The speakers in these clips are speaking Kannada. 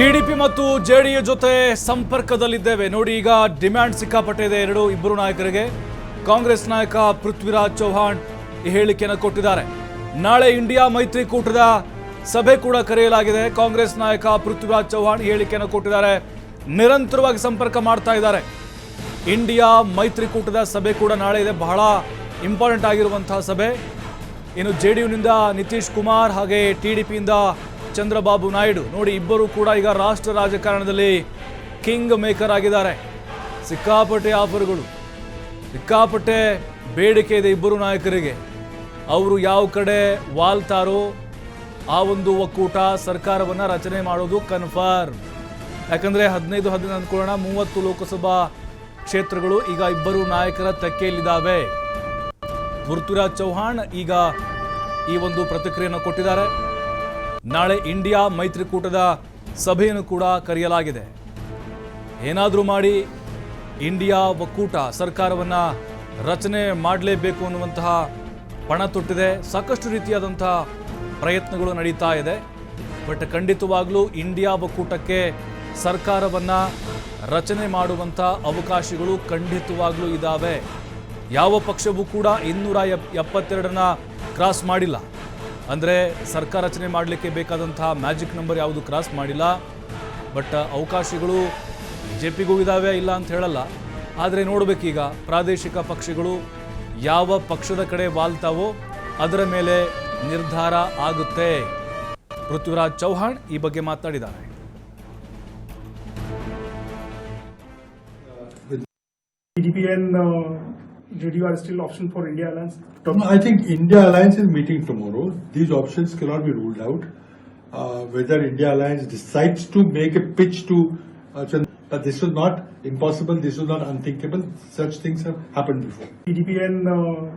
ಟಿಡಿಪಿ ಮತ್ತು ಜೆಡಿಯು ಜೊತೆ ಸಂಪರ್ಕದಲ್ಲಿದ್ದೇವೆ. ನೋಡಿ, ಈಗ ಡಿಮ್ಯಾಂಡ್ ಸಿಕ್ಕಾಪಟ್ಟೆ ಇದೆ ಎರಡು, ಇಬ್ಬರು ನಾಯಕರಿಗೆ. ಕಾಂಗ್ರೆಸ್ ನಾಯಕ ಪೃಥ್ವಿರಾಜ್ ಚೌಹಾಣ್ ಈ ಹೇಳಿಕೆಯನ್ನು ಕೊಟ್ಟಿದ್ದಾರೆ. ನಾಳೆ ಇಂಡಿಯಾ ಮೈತ್ರಿಕೂಟದ ಸಭೆ ಕೂಡ ಕರೆಯಲಾಗಿದೆ. ಕಾಂಗ್ರೆಸ್ ನಾಯಕ ಪೃಥ್ವಿರಾಜ್ ಚೌಹಾಣ್ ಹೇಳಿಕೆಯನ್ನು ಕೊಟ್ಟಿದ್ದಾರೆ. ನಿರಂತರವಾಗಿ ಸಂಪರ್ಕ ಮಾಡ್ತಾ ಇದ್ದಾರೆ. ಇಂಡಿಯಾ ಮೈತ್ರಿಕೂಟದ ಸಭೆ ಕೂಡ ನಾಳೆ ಇದೆ. ಬಹಳ ಇಂಪಾರ್ಟೆಂಟ್ ಆಗಿರುವಂತಹ ಸಭೆ. ಇನ್ನು ಜೆ ಡಿ ಯುನಿಂದ ನಿತೀಶ್ ಕುಮಾರ್ ಹಾಗೆ ಟಿ ಡಿ ಪಿಯಿಂದ ಚಂದ್ರಬಾಬು ನಾಯ್ಡು. ನೋಡಿ, ಇಬ್ಬರು ಕೂಡ ಈಗ ರಾಷ್ಟ್ರ ರಾಜಕಾರಣದಲ್ಲಿ ಕಿಂಗ್ ಮೇಕರ್ ಆಗಿದ್ದಾರೆ. ಸಿಕ್ಕಾಪಟ್ಟೆ ಆಫರ್ಗಳು. ಸಿಕ್ಕಾಪಟ್ಟೆ ಬೇಡಿಕೆ ಇದೆ ಇಬ್ಬರು ನಾಯಕರಿಗೆ. ಅವರು ಯಾವ ಕಡೆ ವಾಲ್ತಾರೋ ಆ ಒಂದು ಒಕ್ಕೂಟ ಸರ್ಕಾರವನ್ನು ರಚನೆ ಮಾಡೋದು ಕನ್ಫರ್ಮ್. ಯಾಕಂದರೆ ಹದಿನೈದು ಹದಿನೈದು ಅಂದ್ಕೊಳ್ಳೋಣ ಮೂವತ್ತು ಲೋಕಸಭಾ ಕ್ಷೇತ್ರಗಳು ಈಗ ಇಬ್ಬರು ನಾಯಕರ ತೆಕ್ಕೆಯಲ್ಲಿದ್ದಾವೆ. ಪೃಥ್ವಿರಾಜ್ ಚೌಹಾಣ್ ಈಗ ಈ ಒಂದು ಪ್ರತಿಕ್ರಿಯೆಯನ್ನು ಕೊಟ್ಟಿದ್ದಾರೆ. ನಾಳೆ ಇಂಡಿಯಾ ಮೈತ್ರಿಕೂಟದ ಸಭೆಯನ್ನು ಕೂಡ ಕರೆಯಲಾಗಿದೆ. ಏನಾದರೂ ಮಾಡಿ ಇಂಡಿಯಾ ಒಕ್ಕೂಟ ಸರ್ಕಾರವನ್ನು ರಚನೆ ಮಾಡಲೇಬೇಕು ಅನ್ನುವಂತಹ ಪಣ ತೊಟ್ಟಿದೆ. ಸಾಕಷ್ಟು ರೀತಿಯಾದಂತಹ ಪ್ರಯತ್ನಗಳು ನಡೀತಾ ಇದೆ. ಬಟ್ ಖಂಡಿತವಾಗಲೂ ಇಂಡಿಯಾ ಒಕ್ಕೂಟಕ್ಕೆ ಸರ್ಕಾರವನ್ನು ರಚನೆ ಮಾಡುವಂಥ ಅವಕಾಶಗಳು ಖಂಡಿತವಾಗಲೂ ಇದ್ದಾವೆ ಯಾವ ಪಕ್ಷವೂ ಕೂಡ ಇನ್ನೂರ ಎಪ್, ಎಪ್ಪತ್ತೆರಡನ್ನ ಕ್ರಾಸ್ ಮಾಡಿಲ್ಲ. ಅಂದರೆ ಸರ್ಕಾರ ರಚನೆ ಮಾಡಲಿಕ್ಕೆ ಬೇಕಾದಂತಹ ಮ್ಯಾಜಿಕ್ ನಂಬರ್ ಯಾವುದು ಕ್ರಾಸ್ ಮಾಡಿಲ್ಲ. ಬಟ್ ಅವಕಾಶಗಳು ಜೆ ಪಿಗೂ ಇದ್ದಾವೆ ಇಲ್ಲ ಅಂತ ಹೇಳಲ್ಲ. ಆದರೆ ನೋಡಬೇಕೀಗ ಪ್ರಾದೇಶಿಕ ಪಕ್ಷಗಳು ಯಾವ ಪಕ್ಷದ ಕಡೆ ವಾಲ್ತಾವೋ ಅದರ ಮೇಲೆ ನಿರ್ಧಾರ ಆಗುತ್ತೆ. ಪೃಥ್ವಿರಾಜ್ ಚೌಹಾಣ್ ಈ ಬಗ್ಗೆ ಮಾತನಾಡಿದ್ದಾರೆ And uh, are still option for India Alliance. No, I think India Alliance is meeting tomorrow. These options cannot be ruled out. Uh, whether India Alliance decides to make a pitch to uh, but this was not impossible, this was not unthinkable. Such things have happened before. PDP and uh,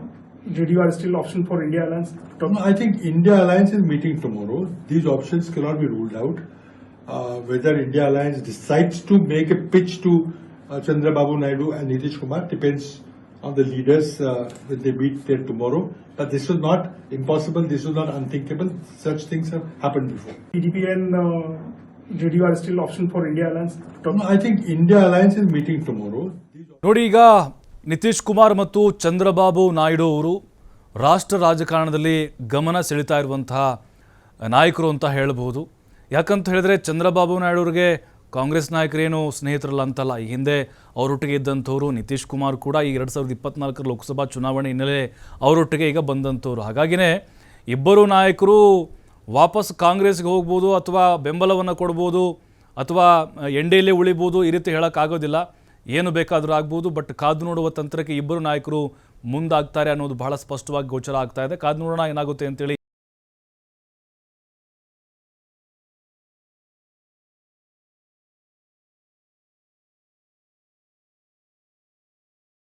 JDU are still option for India Alliance. No, I think India Alliance is meeting tomorrow. These options cannot be ruled out. Uh, whether India Alliance decides to make a pitch to uh, Chandrababu Naidu and Nitish Kumar depends on the leaders uh, when they meet there tomorrow. But this was not impossible, this was not unthinkable. Such things have happened before. PDP and uh, JDU are still option for India Alliance. No, I think India Alliance is meeting tomorrow. Nodiga, ನೋಡಿ ಈಗ ನಿತೀಶ್ ಕುಮಾರ್ ಮತ್ತು ಚಂದ್ರಬಾಬು ನಾಯ್ಡು ಅವರು ರಾಷ್ಟ್ರ ರಾಜಕಾರಣದಲ್ಲಿ ಗಮನ ಸೆಳೀತಾ ಇರುವಂತಹ ನಾಯಕರು ಅಂತ ಹೇಳಬಹುದು ಯಾಕಂತ ಹೇಳಿದ್ರೆ ಚಂದ್ರಬಾಬು ನಾಯ್ಡು ಅವರಿಗೆ ಕಾಂಗ್ರೆಸ್ ನಾಯಕರೇನು ಸ್ನೇಹಿತರಲ್ಲ ಅಂತಲ್ಲ ಈ ಹಿಂದೆ ಅವರೊಟ್ಟಿಗೆ ಇದ್ದಂಥವ್ರು ನಿತೀಶ್ ಕುಮಾರ್ ಕೂಡ ಈ ಎರಡು ಸಾವಿರದ ಇಪ್ಪತ್ನಾಲ್ಕರ ಲೋಕಸಭಾ ಚುನಾವಣೆ ಹಿನ್ನೆಲೆ ಅವರೊಟ್ಟಿಗೆ ಈಗ ಬಂದಂಥವ್ರು. ಹಾಗಾಗಿನೇ ಇಬ್ಬರು ನಾಯಕರು ವಾಪಸ್ ಕಾಂಗ್ರೆಸ್ಗೆ ಹೋಗ್ಬೋದು ಅಥವಾ ಬೆಂಬಲವನ್ನು ಕೊಡ್ಬೋದು ಅಥವಾ ಎನ್ ಡಿ ಉಳಿಬೋದು ಈ ರೀತಿ ಹೇಳೋಕ್ಕಾಗೋದಿಲ್ಲ. ಏನು ಬೇಕಾದರೂ ಆಗ್ಬೋದು, ಬಟ್ ಕಾದು ನೋಡುವ ತಂತ್ರಕ್ಕೆ ಇಬ್ಬರು ನಾಯಕರು ಮುಂದಾಗ್ತಾರೆ ಅನ್ನೋದು ಬಹಳ ಸ್ಪಷ್ಟವಾಗಿ ಗೋಚರ ಆಗ್ತಾ ಇದೆ. ಕಾದು ನೋಡೋಣ ಏನಾಗುತ್ತೆ ಅಂತೇಳಿ